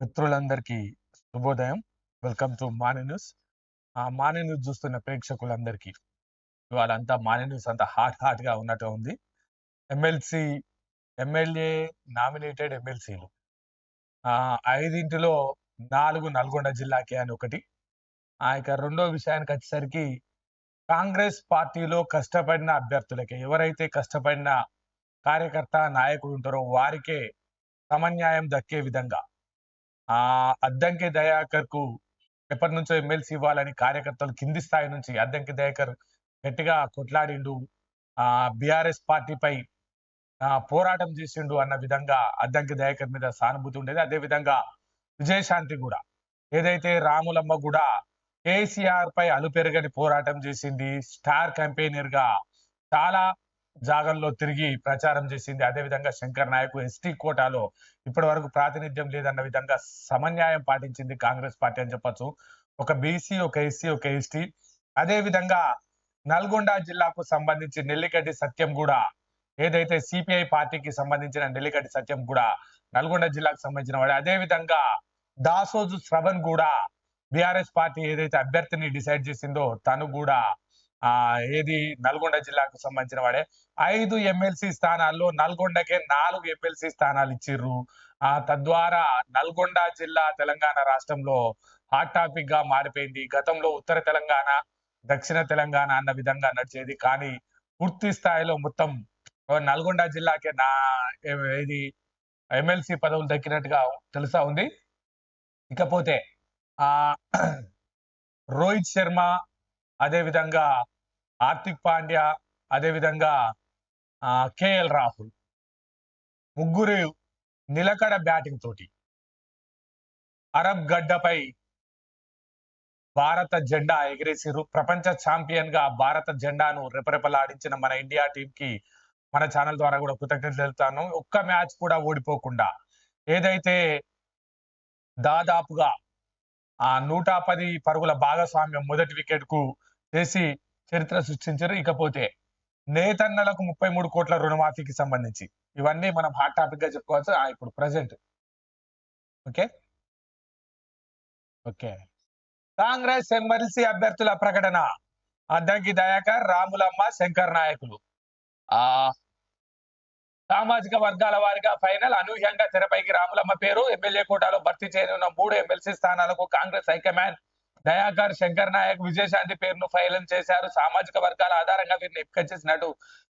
మిత్రులందరికీ శుభోదయం. Welcome to Mani news. ఆ మాని న్యూస్ చూస్తున్న ప్రేక్షకులందరికీ ఇవాళ అంతా న్యూస్ అంతా హాట్ హాట్గా ఉన్నట్టు ఉంది. ఎమ్మెల్సీ ఎమ్మెల్యే నామినేటెడ్ ఎమ్మెల్సీలు. ఐదింటిలో నాలుగు నల్గొండ జిల్లాకే అని ఒకటి. ఆ ఇక రెండో విషయానికి వచ్చేసరికి కాంగ్రెస్ పార్టీలో కష్టపడిన అభ్యర్థులకే ఎవరైతే కష్టపడిన కార్యకర్త నాయకుడు ఉంటారో వారికే సమన్యాయం దక్కే విధంగా ఆ అద్దంకి దయాకర్కు ఎప్పటి నుంచో ఎమ్మెల్సీ ఇవ్వాలని కార్యకర్తలు కింది స్థాయి నుంచి అద్దంకి దయాకర్ గట్టిగా కొట్లాడిండు. ఆ బిఆర్ఎస్ పార్టీపై ఆ పోరాటం చేసిండు అన్న విధంగా అద్దంకి దయాకర్ మీద సానుభూతి ఉండేది. అదే విధంగా విజయశాంతి కూడా. ఏదైతే రాములమ్మ కూడా కేసీఆర్ పై అలుపెరగని పోరాటం చేసింది స్టార్ కంపెయినర్గా చాలా జాగల్లో తిరిగి ప్రచారం చేసింది అదే విధంగా శంకర్ నాయక్ ఎస్టీ కోటాలో ఇప్పటి వరకు ప్రాతినిధ్యం లేదన్న విధంగా సమన్యాయం పాటించింది కాంగ్రెస్ పార్టీ అని చెప్పొచ్చు. ఒక బీసీ ఒక ఎస్సీ ఒక ఎస్టీ. అదే విధంగా నల్గొండ జిల్లాకు సంబంధించి నెల్లికడ్డి సత్యం కూడా ఏదైతే సిపిఐ పార్టీకి సంబంధించిన నెల్లికడ్డి సత్యం కూడా నల్గొండ జిల్లాకు సంబంధించిన వాడు. అదే విధంగా దాసోజు శ్రవణ్ కూడా బీఆర్ఎస్ పార్టీ ఏదైతే అభ్యర్థిని డిసైడ్ చేసిందో తను కూడా ఆ ఏది? నల్గొండ జిల్లాకు సంబంధించిన వాడే. ఐదు ఎమ్మెల్సీ స్థానాల్లో నల్గొండకే నాలుగు ఎమ్మెల్సీ స్థానాలు ఇచ్చిర్రు. ఆ తద్వారా నల్గొండ జిల్లా తెలంగాణ రాష్ట్రంలో హాట్ టాపిక్గా మారిపోయింది. గతంలో ఉత్తర తెలంగాణ దక్షిణ తెలంగాణ అన్న విధంగా నడిచేది. కానీ పూర్తి స్థాయిలో మొత్తం నల్గొండ జిల్లాకే నా ఇది ఎమ్మెల్సీ పదవులు దక్కినట్టుగా తెలుసా ఉంది? ఇకపోతే ఆ రోహిత్ శర్మ అదే విధంగా హార్దిక్ పాండ్యా అదే విధంగా కేఎల్ రాహుల్. ముగ్గురు నిలకడ బ్యాటింగ్ తోటి అరబ్ గడ్డపై భారత జెండా ఎగిరేసిరు ప్రపంచ ఛాంపియన్గా భారత జెండాను రెపరెపలాడించిన మన ఇండియా టీం కి మన ఛానల్ ద్వారా కూడా కృతజ్ఞతలు తెలుపుతాను. ఒక్క మ్యాచ్ కూడా ఓడిపోకుండా ఏదైతే దాదాపుగా ఆ నూట పది పరుగుల భాగస్వామ్యం మొదటి వికెట్కు చేసి చరిత్ర సృష్టించారు. ఇకపోతే నేతన్నలకు ముప్పై మూడు కోట్ల రుణమాఫీకి సంబంధించి ఇవన్నీ మనం హాట్ టాపిక్గా చెప్పుకోవచ్చు. ఆ, ఇప్పుడు present okay? Okay. Congress MLC అభ్యర్థుల ప్రకటన. అద్దంకి దయాకర్ రాములమ్మ శంకర్ నాయకులు. ఆ సామాజిక వర్గాల వారిగా ఫైనల్ అనూహ్యంగా తెరపైకి రాములమ్మ పేరు. ఎమ్మెల్యే కోటాలో భర్తీ చేయనున్న మూడు ఎమ్మెల్సీ స్థానాలకు Congress high command Dayakar Shankar Naik Vijayashanti పేరును ఫైల్ చేశారు. సామాజిక వర్గాల ఆధారంగా వీరిని ఎంపిక చేసినట్టు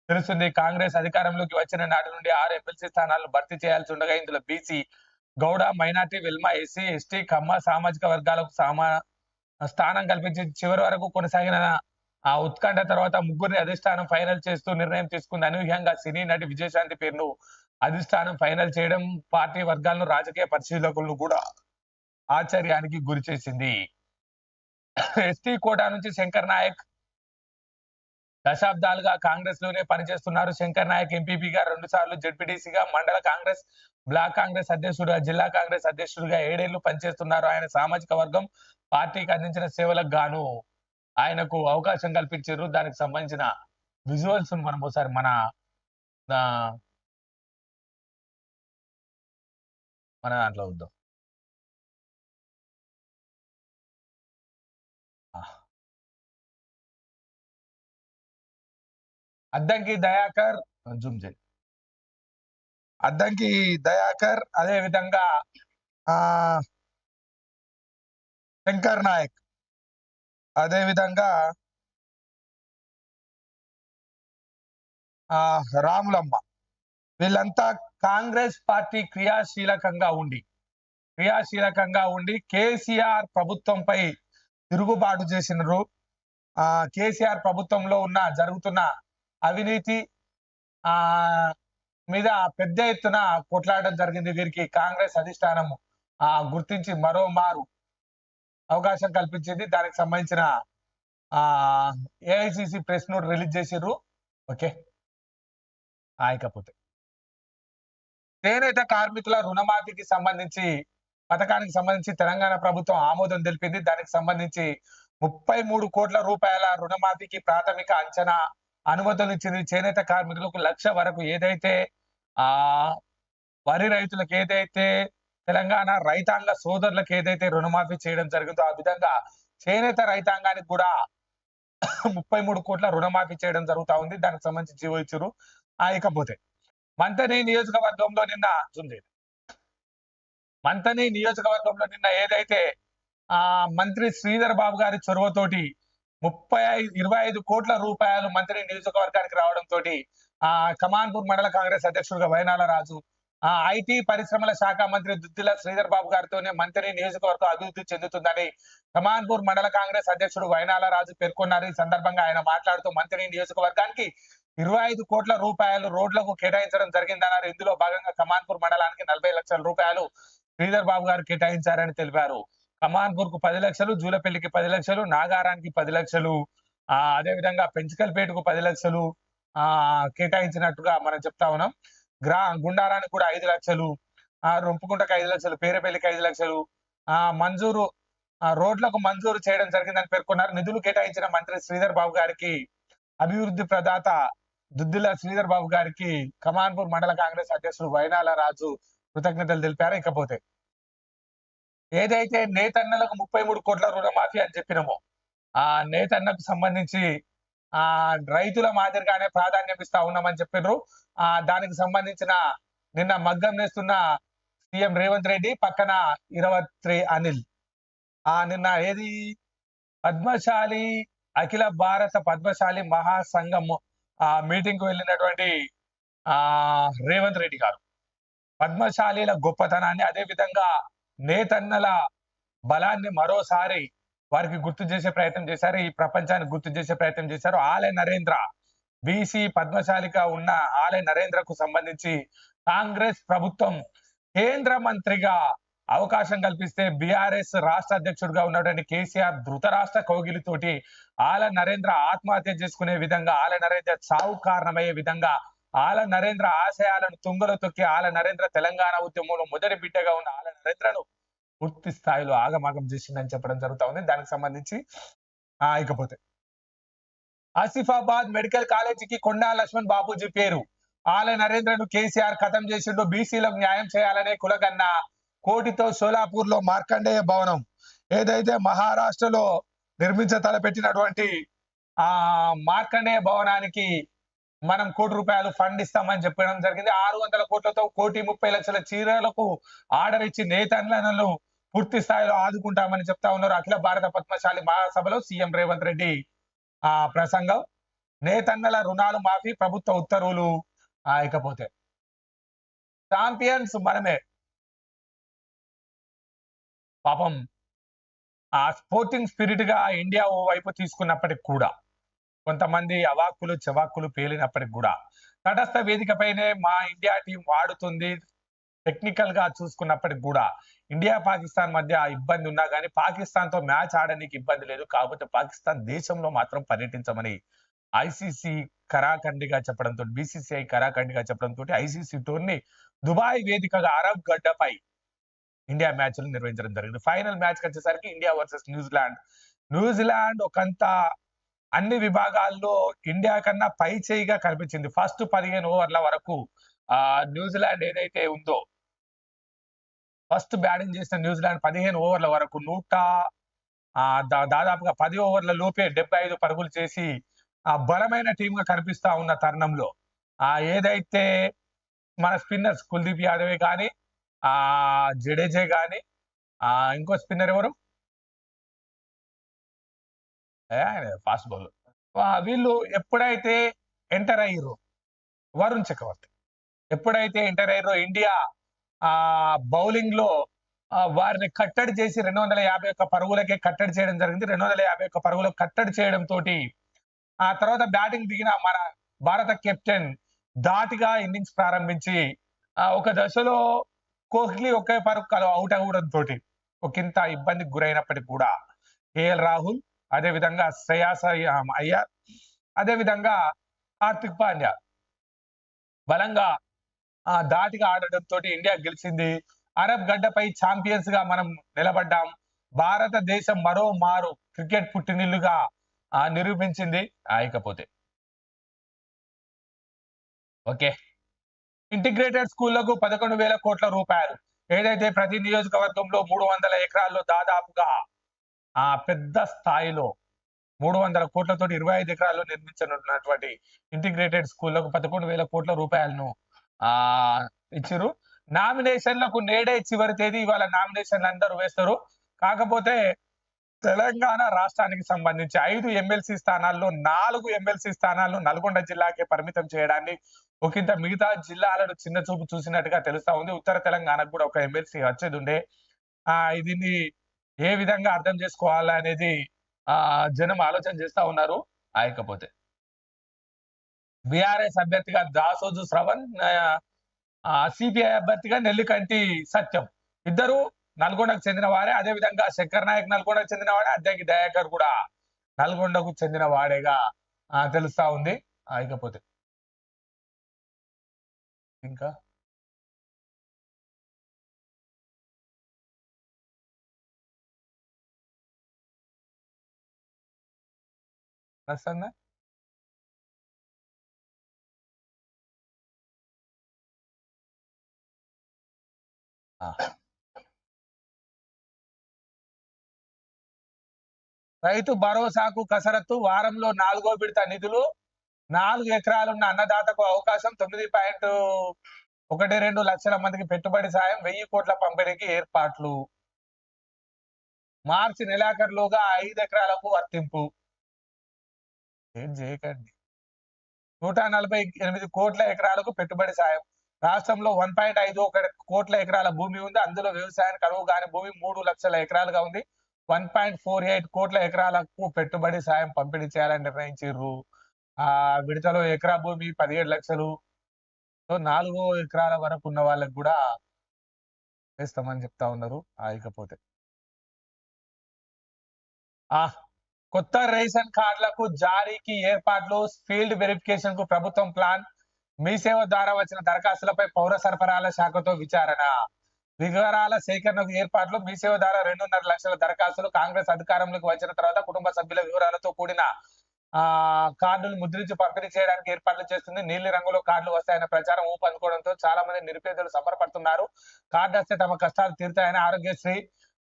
తెలుస్తుంది. కాంగ్రెస్ అధికారంలోకి వచ్చిన నాటి నుండి ఆరు ఎమ్మెల్సీ స్థానాలను భర్తీ చేయాల్సి ఉండగా ఇందులో BC Gowda minority Velama SC ST Kamma సామాజిక వర్గాలకు సామా స్థానం కల్పించి చివరి వరకు కొనసాగిన ఆ ఉత్కంఠ తర్వాత ముగ్గురిని అధిష్టానం ఫైనల్ చేస్తూ నిర్ణయం తీసుకుంది. అనూహ్యంగా సినీ నటి విజయశాంతి పేరును అధిష్టానం ఫైనల్ చేయడం పార్టీ వర్గాలను రాజకీయ పరిశీలకులను కూడా ఆశ్చర్యానికి గురి చేసింది. ఎస్టీ కోటా నుంచి శంకర్ నాయక్ దశాబ్దాలుగా కాంగ్రెస్లోనే పనిచేస్తున్నారు. శంకర్ నాయక్ ఎంపీపీగా రెండు సార్లు జడ్పీటీసీగా మండల కాంగ్రెస్ బ్లాక్ కాంగ్రెస్ అధ్యక్షుడుగా జిల్లా కాంగ్రెస్ అధ్యక్షుడిగా ఏడేళ్ళు పనిచేస్తున్నారు. ఆయన సామాజిక వర్గం పార్టీకి అందించిన సేవలకు గాను ఆయనకు అవకాశం కల్పించారు. దానికి సంబంధించిన విజువల్స్ మనం ఒకసారి మన మన దాంట్లో వద్దాం అద్దంకి దయాకర్ జూమ్ చేయి అద్దంకి దయాకర్ అదే విధంగా ఆ శంకర్ నాయక్. అదే విధంగా ఆ రాములమ్మ. వీళ్ళంతా కాంగ్రెస్ పార్టీ క్రియాశీలకంగా ఉండి క్రియాశీలకంగా ఉండి కేసీఆర్ ప్రభుత్వంపై తిరుగుబాటు చేసినారు. ఆ కేసీఆర్ ప్రభుత్వంలో ఉన్న జరుగుతున్న అవినీతి ఆ మీద పెద్ద ఎత్తున కొట్లాడడం జరిగింది. వీరికి కాంగ్రెస్ అధిష్టానము ఆ గుర్తించి మరో మారు అవకాశం కల్పించింది. దానికి సంబంధించిన ఆ ఏఐసిసి ప్రెస్ నోట్ రిలీజ్ చేసిర్రు. ఓకే. ఆయకపోతే చేనేత కార్మికుల రుణమాఫీకి సంబంధించి పథకానికి సంబంధించి తెలంగాణ ప్రభుత్వం ఆమోదం తెలిపింది. దానికి సంబంధించి ముప్పై మూడు కోట్ల రూపాయల రుణమాఫీకి ప్రాథమిక అంచనా అనుమతులు ఇచ్చింది చేనేత కార్మికులకు లక్ష వరకు ఏదైతే ఆ వరి రైతులకు ఏదైతే తెలంగాణ రైతాంగ సోదరులకు ఏదైతే రుణమాఫీ చేయడం జరిగిందో ఆ విధంగా చేనేత రైతాంగానికి కూడా ముప్పై మూడు కోట్ల రుణమాఫీ చేయడం జరుగుతా ఉంది. దానికి సంబంధించి జీవో ఇచ్చారు. ఆ ఇకపోతే మంతని నియోజకవర్గంలో నిన్న ఉంది మంతని నియోజకవర్గంలో నిన్న ఏదైతే ఆ మంత్రి శ్రీధర్ బాబు గారి చొరవతోటి ముప్పై ఐదు ఇరవై ఐదు కోట్ల రూపాయలు మంత్రి నియోజకవర్గానికి రావడంతో ఆ కమాన్పూర్ మండల కాంగ్రెస్ అధ్యక్షుడుగా వైనాల రాజు ఆ ఐటీ పరిశ్రమల శాఖ మంత్రి దుద్దిల శ్రీధర్ బాబు గారితోనే మంత్రి నియోజకవర్గం అభివృద్ధి చెందుతుందని కమాన్పూర్ మండల కాంగ్రెస్ అధ్యక్షుడు వైనాల రాజు పేర్కొన్నారు. ఈ సందర్భంగా ఆయన మాట్లాడుతూ మంత్రి నియోజకవర్గానికి ఇరవై ఐదు కోట్ల రూపాయలు రోడ్లకు కేటాయించడం జరిగిందన్నారు. ఇందులో భాగంగా కమాన్పూర్ మండలానికి నలభై లక్షల రూపాయలు శ్రీధర్ బాబు గారు కేటాయించారని తెలిపారు. కమాన్పూర్కు పది లక్షలు జూలపల్లికి పది లక్షలు నాగారానికి పది లక్షలు ఆ అదే విధంగా పది లక్షలు ఆ కేటాయించినట్టుగా మనం చెప్తా ఉన్నాం. గ్రా గుండారానికి కూడా ఐదు లక్షలు ఆ రొంపుకుంటకు ఐదు లక్షలు పేరపల్లికి ఐదు లక్షలు ఆ మంజూరు రోడ్లకు మంజూరు చేయడం జరిగిందని పేర్కొన్నారు. నిధులు కేటాయించిన మంత్రి శ్రీధర్ బాబు గారికి అభివృద్ధి ప్రదాత దుద్దిల శ్రీధర్ బాబు గారికి కమాన్పూర్ మండల కాంగ్రెస్ అధ్యక్షుడు వైనాల రాజు కృతజ్ఞతలు తెలిపారు. ఇకపోతే ఏదైతే నేతన్నలకు ముప్పై మూడు కోట్ల రుణమాఫీ అని చెప్పినామో ఆ నేతన్నకు సంబంధించి ఆ రైతుల మాదిరిగానే ప్రాధాన్యం ఇస్తా ఉన్నామని చెప్పినారు ఆ దానికి సంబంధించిన నిన్న మగ్గం నేస్తున్న సీఎం రేవంత్ రెడ్డి పక్కన ఇరవై అనిల్. ఆ నిన్న ఏది? పద్మశాలి అఖిల భారత పద్మశాలి మహాసంఘం ఆ మీటింగ్కు వెళ్ళినటువంటి ఆ రేవంత్ రెడ్డి గారు. పద్మశాలీల గొప్పతనాన్ని అదే విధంగా నేతన్నల బలాన్ని మరోసారి వారికి గుర్తు చేసే ప్రయత్నం చేశారు ఈ ప్రపంచానికి గుర్తు చేసే ప్రయత్నం చేశారు. ఆలయ నరేంద్ర బీసీ పద్మశాలిగా ఉన్న ఆలయ నరేంద్రకు సంబంధించి కాంగ్రెస్ ప్రభుత్వం కేంద్ర మంత్రిగా అవకాశం కల్పిస్తే బీఆర్ఎస్ రాష్ట్ర అధ్యక్షుడిగా ఉన్నటువంటి కేసీఆర్ ధృతరాష్ట్ర కౌగిలితోటి ఆల నరేంద్ర ఆత్మహత్య చేసుకునే విధంగా ఆల నరేంద్ర చావు కారణమయ్యే విధంగా ఆల నరేంద్ర ఆశయాలను తుంగలో తొక్కి ఆల నరేంద్ర తెలంగాణ ఉద్యమంలో మొదటి బిడ్డగా ఉన్న ఆల నరేంద్రను పూర్తి స్థాయిలో ఆగమాగం చేసిందని చెప్పడం జరుగుతా ఉంది. దానికి సంబంధించి ఆ ఇకపోతే. ఆసిఫాబాద్ మెడికల్ కాలేజీకి కొండా లక్ష్మణ్ బాబూజీ పేరు. ఆల నరేంద్రను కేసీఆర్ ఖతం చేసిండు బీసీలకు న్యాయం చేయాలనే కులగన్న కోటితో సోలాపూర్లో మార్కండేయ భవనం. ఏదైతే మహారాష్ట్రలో నిర్మించ తలపెట్టినటువంటి ఆ మార్కండేయ భవనానికి మనం కోటి రూపాయలు ఫండ్ ఇస్తామని చెప్పడం జరిగింది. ఆరు వందల కోట్లతో కోటి ముప్పై లక్షల చీరలకు ఆర్డర్ ఇచ్చి నేతన్లను పూర్తి స్థాయిలో ఆదుకుంటామని చెప్తా ఉన్నారు అఖిల భారత పద్మశాలి మహాసభలో సీఎం రేవంత్ రెడ్డి. ఆ ప్రసంగం నేతన్నల రుణాలు మాఫీ ప్రభుత్వ ఉత్తర్వులు ఇకపోతే ఛాంపియన్స్ మనమే. పాపం ఆ స్పోర్టింగ్ స్పిరిట్గా ఇండియా ఓ వైపు తీసుకున్నప్పటికి కూడా. కొంతమంది అవాక్కులు చెవాక్కులు పేలినప్పటికి కూడా తటస్థ వేదికపైనే మా ఇండియా టీం వాడుతుంది. టెక్నికల్గా చూసుకున్నప్పటికి కూడా ఇండియా పాకిస్తాన్ మధ్య ఇబ్బంది ఉన్నా కానీ పాకిస్తాన్తో మ్యాచ్ ఆడడానికి ఇబ్బంది లేదు. కాకపోతే పాకిస్తాన్ దేశంలో మాత్రం పర్యటించమని ఐసీసీ కరాఖండిగా చెప్పడంతో బీసీసీఐ కరాఖండిగా చెప్పడంతో ఐసీసీ టోర్ని దుబాయ్ వేదికగా అరబ్ గడ్డపై ఇండియా మ్యాచ్లు నిర్వహించడం జరిగింది. ఫైనల్ మ్యాచ్ వచ్చేసరికి India versus New Zealand. New Zealand ఒకంత అన్ని విభాగాల్లో ఇండియా కన్నా పై చేయిగా కనిపించింది. ఫస్ట్ పదిహేను ఓవర్ల వరకు ఆ న్యూజిలాండ్ ఏదైతే ఉందో ఫస్ట్ బ్యాటింగ్ చేసిన న్యూజిలాండ్ పదిహేను ఓవర్ల వరకు నూట ఆ దా- దాదాపుగా పది ఓవర్ల లోపే డెబ్బై ఐదు పరుగులు చేసి ఆ బలమైన టీంగా గా కనిపిస్తా ఉన్న తరుణంలో ఆ ఏదైతే మన స్పిన్నర్స్ కుల్దీప్ యాదవే కానీ ఆ జడేజే కానీ ఆ ఇంకో స్పిన్నర్ ఎవరు? ఫాస్ట్ బౌలర్ వీళ్ళు ఎప్పుడైతే ఎంటర్ అయ్యారో వరుణ్ చక్రవర్తి ఎప్పుడైతే ఎంటర్ అయ్యారో ఇండియా ఆ బౌలింగ్లో వారిని కట్టడి చేసి రెండు వందల యాభై ఒక్క పరుగులకే కట్టడి చేయడం జరిగింది. రెండు వందల యాభై ఒక్క పరుగులకు కట్టడి చేయడం తోటి ఆ తర్వాత బ్యాటింగ్ దిగిన మన భారత కెప్టెన్ ధాటిగా ఇన్నింగ్స్ ప్రారంభించి ఒక దశలో కోహ్లీ ఒకే పరుగు అవుట్ అవ్వడం తోటి ఒకంత ఇబ్బందికి గురైనప్పటికీ కూడా కేఎల్ రాహుల్ అదే విధంగా శ్రేయాస్ అయ్య- అయ్యర్ అదే విధంగా హార్దిక్ పాండ్యా. బలంగా దాటిగా ధాటిగా ఇండియా గెలిచింది. అరబ్ గడ్డపై ఛాంపియన్స్గా మనం నిలబడ్డాం. భారతదేశం మరో మారు క్రికెట్ పుట్టినిల్లుగా నిరూపించింది ఆయకపోతే ఓకే. ఇంటిగ్రేటెడ్ స్కూళ్ళకు పదకొండు వేల కోట్ల రూపాయలు. ఏదైతే ప్రతి నియోజకవర్గంలో మూడు వందల ఎకరాల్లో దాదాపుగా ఆ పెద్ద స్థాయిలో మూడు వందల కోట్లతోటి ఇరవై ఐదు ఎకరాల్లో నిర్మించనున్నటువంటి ఇంటిగ్రేటెడ్ స్కూళ్ళకు పదకొండు వేల కోట్ల రూపాయలను ఆ ఇచ్చారు నామినేషన్లకు నేడే చివరి తేదీ ఇవాళ నామినేషన్లు అందరూ వేస్తారు. కాకపోతే తెలంగాణ రాష్ట్రానికి సంబంధించి ఐదు ఎమ్మెల్సీ స్థానాల్లో నాలుగు ఎమ్మెల్సీ స్థానాలు నల్గొండ జిల్లాకే పరిమితం చేయడాన్ని ఒకంత మిగతా జిల్లాలను చిన్న చూపు చూసినట్టుగా తెలుస్తా ఉంది. ఉత్తర తెలంగాణకు కూడా ఒక ఎమ్మెల్సీ వచ్చేది ఉండే ఆ దీన్ని ఏ విధంగా అర్థం చేసుకోవాలా అనేది ఆ జనం ఆలోచన చేస్తా ఉన్నారు. ఆయకపోతే బీఆర్ఎస్ అభ్యర్థిగా దాసోజు శ్రవణ్ సిపిఐ అభ్యర్థిగా నెల్లికంటి సత్యం. ఇద్దరు నల్గొండకు చెందిన వారే అదే విధంగా శంకర్ నాయక్ నల్గొండకు చెందిన వాడే అద్దెకి దయాకర్ కూడా నల్గొండకు చెందిన వాడేగా తెలుస్తా ఉంది. ఆయకపోతే ఇంకా? ప్రసన్న ah. రైతు భరోసాకు కసరత్తు వారంలో నాలుగో విడత నిధులు నాలుగు ఎకరాలున్న అన్నదాతకు అవకాశం తొమ్మిది పాయింట్ ఒకటి రెండు లక్షల మందికి పెట్టుబడి సాయం వెయ్యి కోట్ల పంపిణీకి ఏర్పాట్లు. మార్చి నెలాఖరులోగా ఐదు ఎకరాలకు వర్తింపు. ఏం చేయకండి. నూట నలభై ఎనిమిది కోట్ల ఎకరాలకు పెట్టుబడి సాయం. రాష్ట్రంలో వన్ పాయింట్ ఐదు ఒక కోట్ల ఎకరాల భూమి ఉంది. అందులో వ్యవసాయానికి అనువు కాని భూమి మూడు లక్షల ఎకరాలుగా ఉంది. వన్ పాయింట్ ఫోర్ ఎయిట్ కోట్ల ఎకరాలకు పెట్టుబడి సాయం పంపిణీ చేయాలని నిర్ణయించారు ఆ విడతలో ఎకరా భూమి పదిహేడు లక్షలు. సో నాలుగో ఎకరాల వరకు ఉన్న వాళ్ళకి కూడా వేస్తామని చెప్తా ఉన్నారు. ఇకపోతే. ఆ కొత్త రేషన్ కార్డులకు జారీకి ఏర్పాట్లు ఫీల్డ్ వెరిఫికేషన్కు ప్రభుత్వం ప్లాన్ మీ సేవ ద్వారా వచ్చిన దరఖాస్తులపై పౌర సరఫరాల శాఖతో విచారణ. వివరాల సేకరణకు ఏర్పాట్లు మీ సేవ ద్వారా రెండున్నర లక్షల దరఖాస్తులు కాంగ్రెస్ అధికారంలోకి వచ్చిన తర్వాత కుటుంబ సభ్యుల వివరాలతో కూడిన ఆ కార్డులు ముద్రించి పంపిణీ చేయడానికి ఏర్పాట్లు చేస్తుంది. నీలి రంగులో కార్డులు వస్తాయనే ప్రచారం ఊపందుకోవడంతో చాలా మంది నిరుపేదలు సంబరపడుతున్నారు. కార్డు వస్తే తమ కష్టాలు తీరుతాయని ఆరోగ్యశ్రీ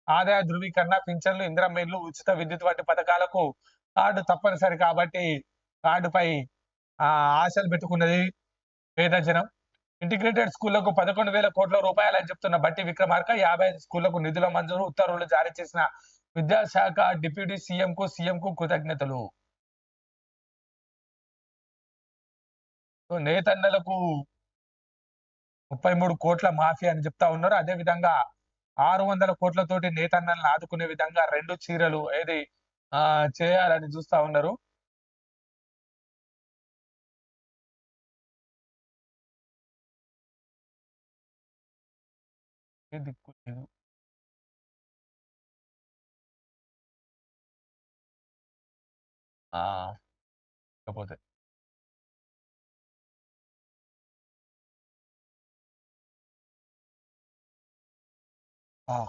ఆదాయ ధృవీకరణ పింఛన్లు ఇందిరమ్మ ఇల్లు ఉచిత విద్యుత్ వంటి పథకాలకు కార్డు తప్పనిసరి కాబట్టి కార్డుపై ఆ ఆశలు పెట్టుకున్నది పేద జనం. ఇంటిగ్రేటెడ్ స్కూళ్ళకు పదకొండు వేల కోట్ల రూపాయలు అని చెప్తున్న బట్టి విక్రమార్క యాభై ఐదు స్కూళ్ళకు నిధుల మంజూరు ఉత్తర్వులు జారీ చేసిన విద్యాశాఖ డిప్యూటీ సీఎం కు సీఎం కు కృతజ్ఞతలు. సో నేతన్నలకు ముప్పై మూడు కోట్ల మాఫీ అని చెప్తా ఉన్నారు. అదే విధంగా ఆరు వందల కోట్లతోటి నేతన్నలను ఆదుకునే విధంగా రెండు చీరలు ఏది ఆ చేయాలని చూస్తా ఉన్నారు. ఏ దిక్కు లేదు. Ah.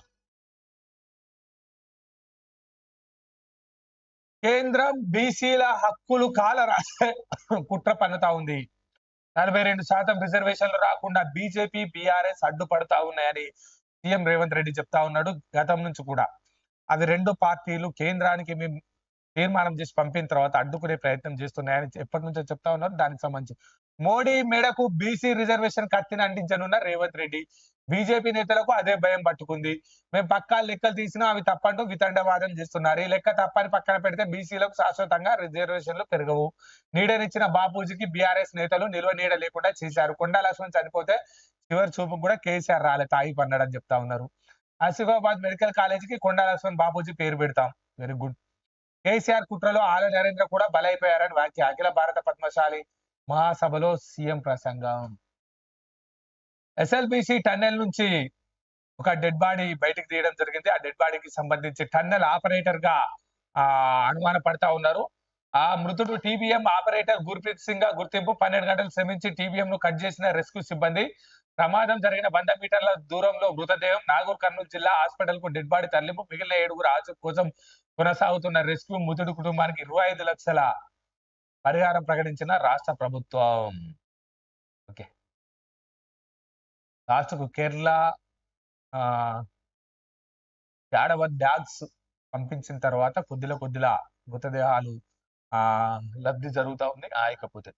కేంద్రం బీసీల హక్కులు కాల రాసే కుట్ర పన్నుతా ఉంది. నలభై రెండు శాతం రిజర్వేషన్లు రాకుండా బీజేపీ బీఆర్ఎస్ అడ్డుపడతా ఉన్నాయని సీఎం రేవంత్ రెడ్డి చెప్తా ఉన్నాడు గతం నుంచి కూడా. అవి రెండు పార్టీలు కేంద్రానికి మేము తీర్మానం చేసి పంపిన తర్వాత అడ్డుకునే ప్రయత్నం చేస్తున్నాయని ఎప్పటి నుంచో చెప్తా ఉన్నారు. దానికి సంబంధించి మోడీ మేడకు బీసీ రిజర్వేషన్ కత్తిని అంటించనున్న రేవంత్ రెడ్డి బీజేపీ నేతలకు అదే భయం పట్టుకుంది. మేము పక్కా లెక్కలు తీసినా అవి తప్పంటూ వితండవాదం చేస్తున్నారు. ఈ లెక్క తప్పని పక్కన పెడితే బీసీలకు శాశ్వతంగా రిజర్వేషన్లు పెరగవు. నీడనిచ్చిన బాపూజీకి బీఆర్ఎస్ నేతలు నిల్వ నీడ లేకుండా చేశారు. కొండా లక్ష్మణ్ చనిపోతే చివరి చూపు కూడా కేసీఆర్ రాలే. తాయి పన్నాడని చెప్తా ఉన్నారు. ఆసిఫాబాద్ మెడికల్ కాలేజీకి కొండా లక్ష్మణ్ బాపూజీ పేరు పెడతాం. Very good. కేసీఆర్ కుట్రలో ఆల నరేంద్ర కూడా బలైపోయారని వ్యాఖ్య. అఖిల భారత పద్మశాలి మహాసభలో సీఎం ప్రసంగం. ఎస్ఎల్బిసి టన్నెల్ నుంచి ఒక డెడ్ బాడీ బయటకు తీయడం జరిగింది. ఆ డెడ్ బాడీకి సంబంధించి టన్నెల్ ఆపరేటర్గా ఆ అనుమాన పడతా ఉన్నారు. ఆ మృతుడు టీబీఎం ఆపరేటర్ గుర్ప్రీత్ సింగ్గా గుర్తింపు పన్నెండు గంటలు శ్రమించి టీబీఎం ను కట్ చేసిన రెస్క్యూ సిబ్బంది. ప్రమాదం జరిగిన వంద మీటర్ల దూరంలో మృతదేహం నాగూర్ కర్నూలు జిల్లా హాస్పిటల్కు డెడ్ బాడీ తరలింపు మిగిలిన ఏడుగురు ఆచు కోసం కొనసాగుతున్న రెస్క్యూ మృతుడి కుటుంబానికి ఇరవై ఐదు లక్షల పరిహారం ప్రకటించిన రాష్ట్ర ప్రభుత్వం. ఓకే. లాస్ట్కు కేరళ ఆ డాగ్స్ పంపించిన తర్వాత కొద్దిలో కొద్దిలా మృతదేహాలు ఆ లబ్ధి జరుగుతూ ఉంది. ఆయకపోతే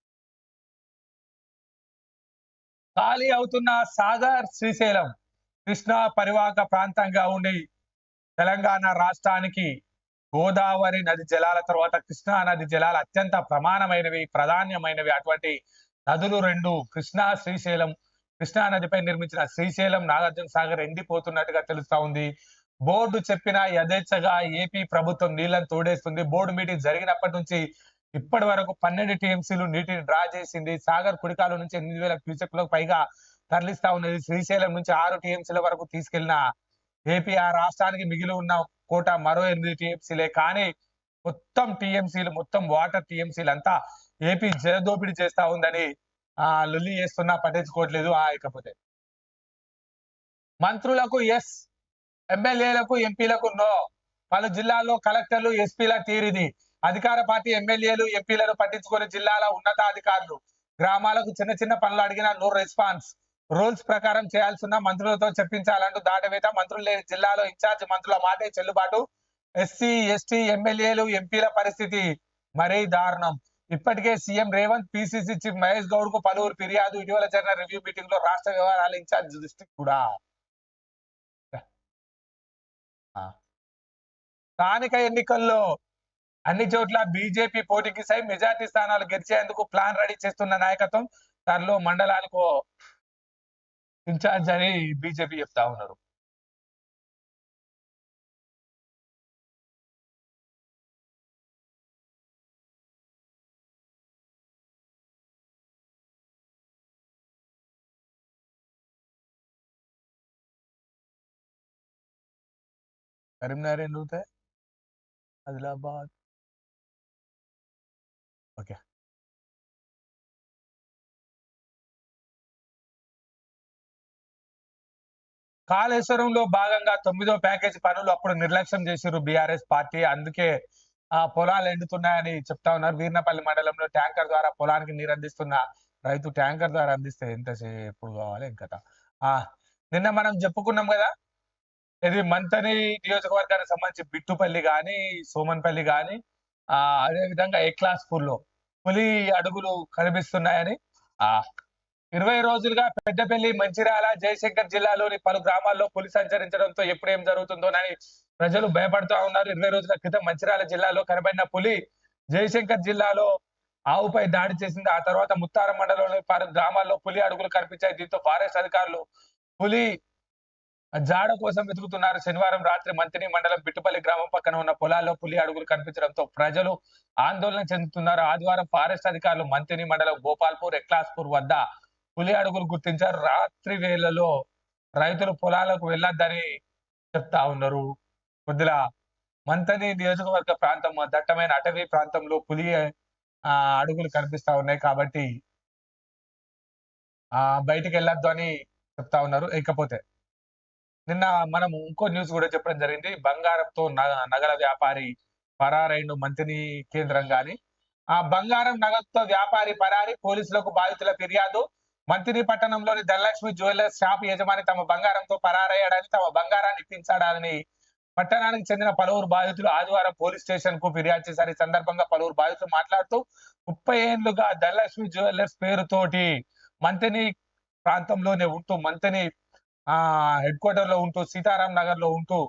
ఖాళీ అవుతున్న సాగర్ శ్రీశైలం కృష్ణా పరివాహక ప్రాంతంగా ఉండి తెలంగాణ రాష్ట్రానికి గోదావరి నది జలాల తర్వాత కృష్ణా నది జలాలు అత్యంత ప్రమాణమైనవి ప్రధాన్యమైనవి. అటువంటి నదులు రెండు కృష్ణా శ్రీశైలం. కృష్ణా నదిపై నిర్మించిన శ్రీశైలం నాగార్జున సాగర్ ఎండిపోతున్నట్టుగా తెలుస్తా ఉంది. బోర్డు చెప్పిన యథేచ్ఛగా ఏపీ ప్రభుత్వం నీళ్ళను తోడేస్తుంది. బోర్డు మీటింగ్ జరిగినప్పటి నుంచి ఇప్పటి వరకు పన్నెండు టీఎంసీలు నీటిని డ్రా చేసింది. సాగర్ కుడికాలు నుంచి ఎనిమిది వేల క్యూసెక్లకు పైగా తరలిస్తా ఉన్నది. శ్రీశైలం నుంచి ఆరు టీఎంసీల వరకు తీసుకెళ్ళిన ఏపీ ఆ రాష్ట్రానికి మిగిలి ఉన్న కోట మరో ఎనిమిది టీఎంసీలే. కానీ మొత్తం టీఎంసీలు మొత్తం వాటర్ టీఎంసీలు అంతా ఏపీ జలదోపిడీ చేస్తా ఉందని ఆ లొల్లి చేస్తున్నా పట్టించుకోవట్లేదు ఆ ఇకపోతే. మంత్రులకు ఎస్ ఎమ్మెల్యేలకు ఎంపీలకు నో. పలు జిల్లాల్లో కలెక్టర్లు ఎస్పీల తీరిది. అధికార పార్టీ ఎమ్మెల్యేలు ఎంపీలను పట్టించుకునే జిల్లాల ఉన్నతాధికారులు. గ్రామాలకు చిన్న చిన్న పనులు అడిగిన నో రెస్పాన్స్. రూల్స్ ప్రకారం చేయాల్సిన మంత్రులతో చెప్పించాలంటూ దాటవేత మంత్రులు లేని జిల్లాలో ఇన్ఛార్జ్ మంత్రుల మాటే చెల్లుబాటు. ఎస్సీ ఎస్టీ ఎమ్మెల్యేలు ఎంపీల పరిస్థితి మరీ దారుణం. ఇప్పటికే CM Revanth PCC chief Mahesh గౌడ్కు పలువురు ఫిర్యాదు ఇటీవల జరిగిన రివ్యూ మీటింగ్లో రాష్ట్ర వ్యవహారాల ఇన్ఛార్జ్ దృష్టికి కూడా. స్థానిక ఎన్నికల్లో అన్ని చోట్ల బీజేపీ పోటీకి సై మెజార్టీ స్థానాలు గెలిచేందుకు ప్లాన్ రెడీ చేస్తున్న నాయకత్వం త్వరలో మండలాలకు ఇన్ఛార్జ్ అని బీజేపీ చెప్తా ఉన్నారు కరీంనగర్ ఎన్ని అవుతాయి ఆదిలాబాద్ ఓకే కాళేశ్వరంలో భాగంగా తొమ్మిదో ప్యాకేజ్ పనులు అప్పుడు నిర్లక్ష్యం చేశారు బీఆర్ఎస్ పార్టీ. అందుకే ఆ పొలాలు ఎండుతున్నాయని చెప్తా ఉన్నారు. వీర్నపల్లి మండలంలో ట్యాంకర్ ద్వారా పొలానికి నీరు అందిస్తున్న రైతు ట్యాంకర్ ద్వారా అందిస్తే ఎంతసేపు కావాలి ఇంకట ఆ నిన్న మనం చెప్పుకున్నాం కదా ఇది మంతని నియోజకవర్గానికి సంబంధించి బిట్టుపల్లి కానీ సోమన్పల్లి కానీ ఆ అదే విధంగా ఏ క్లాస్ స్కూల్లో పులి అడుగులు కనిపిస్తున్నాయని ఆ ఇరవై రోజులుగా పెద్దపల్లి మంచిర్యాల జయశంకర్ జిల్లాలోని పలు గ్రామాల్లో పులి సంచరించడంతో ఎప్పుడు ఏం జరుగుతుందోనని ప్రజలు భయపడుతూ ఉన్నారు. ఇరవై రోజుల క్రితం మంచిర్యాల జిల్లాలో కనబడిన పులి జయశంకర్ జిల్లాలో ఆవుపై దాడి చేసింది. ఆ తర్వాత ముత్తారం మండలంలోని పలు గ్రామాల్లో పులి అడుగులు కనిపించాయి. దీంతో ఫారెస్ట్ అధికారులు పులి జాడ కోసం వెతుకుతున్నారు. శనివారం రాత్రి మంత్రి మండలం బిట్టుపల్లి గ్రామం పక్కన ఉన్న పొలాల్లో పులి అడుగులు కనిపించడంతో ప్రజలు ఆందోళన చెందుతున్నారు. ఆదివారం ఫారెస్ట్ అధికారులు మంత్రి మండలం గోపాల్పూర్ ఎక్లాస్పూర్ వద్ద పులి అడుగులు గుర్తించారు రాత్రి వేళలో రైతులు పొలాలకు వెళ్ళొద్దని చెప్తా ఉన్నారు. కొద్దిగా మంతని నియోజకవర్గ ప్రాంతం దట్టమైన అటవీ ప్రాంతంలో పులి ఆ అడుగులు కనిపిస్తా ఉన్నాయి కాబట్టి ఆ బయటికి వెళ్ళొద్దు అని చెప్తా ఉన్నారు. ఇకపోతే నిన్న మనం ఇంకో న్యూస్ కూడా చెప్పడం జరిగింది. బంగారంతో నగల వ్యాపారి పరారైండు మంత్రిని కేంద్రం గాని ఆ బంగారం నగదుతో వ్యాపారి పరారి పోలీసులకు బాధితుల ఫిర్యాదు మంత్రి పట్టణంలోని ధనలక్ష్మి జ్యువెలర్స్ షాప్ యజమాని తమ బంగారంతో పరారయ్యాడని తమ బంగారాన్ని ఇప్పించాడని పట్టణానికి చెందిన పలువురు బాధితులు ఆదివారం పోలీస్ స్టేషన్కు ఫిర్యాదు చేశారు. ఈ సందర్భంగా పలువురు బాధితులు మాట్లాడుతూ ముప్పై ఏళ్ళుగా ధనలక్ష్మి జ్యువెలర్స్ పేరుతోటి మంతిని ప్రాంతంలోనే ఉంటూ మంతిని ఆ హెడ్ క్వార్టర్లో ఉంటూ సీతారాం నగర్లో ఉంటూ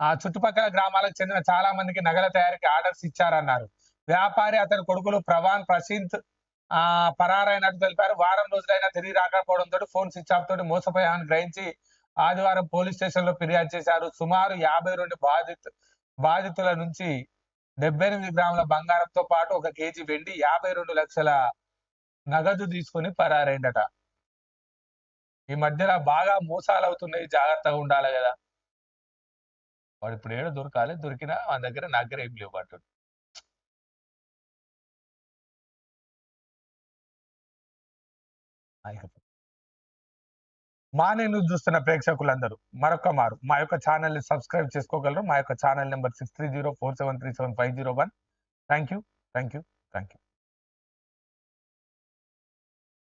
ఆ చుట్టుపక్కల గ్రామాలకు చెందిన చాలా మందికి నగల తయారీకి ఆర్డర్స్ ఇచ్చారన్నారు. వ్యాపారి అతని కొడుకులు ప్రవాన్ ప్రసింత్ ఆ పరారైనట్టు తెలిపారు. వారం రోజులైనా తిరిగి రాకపోవడంతో ఫోన్ స్విచ్ ఆఫ్ తోటి మోసపోయామని గ్రహించి ఆదివారం పోలీస్ స్టేషన్లో ఫిర్యాదు చేశారు. సుమారు యాభై రెండు బాధితు బాధితుల నుంచి డెబ్బై ఎనిమిది గ్రాముల బంగారంతో పాటు ఒక కేజీ వెండి యాభై రెండు లక్షల నగదు తీసుకుని పరారైందట. ఈ మధ్యలో బాగా మోసాలు అవుతున్నాయి. జాగ్రత్తగా ఉండాలి కదా. వాడు ఇప్పుడు ఏడో దొరకాలి? దొరికినా మన దగ్గర నా దగ్గర ఏం లేవు అంటాడు మా నేను చూస్తున్న ప్రేక్షకులందరూ మరొక మారు. మా యొక్క ఛానల్ని సబ్స్క్రైబ్ చేసుకోగలరు. మా యొక్క channel number six three zero four seven three seven five zero one. Thank you thank you thank you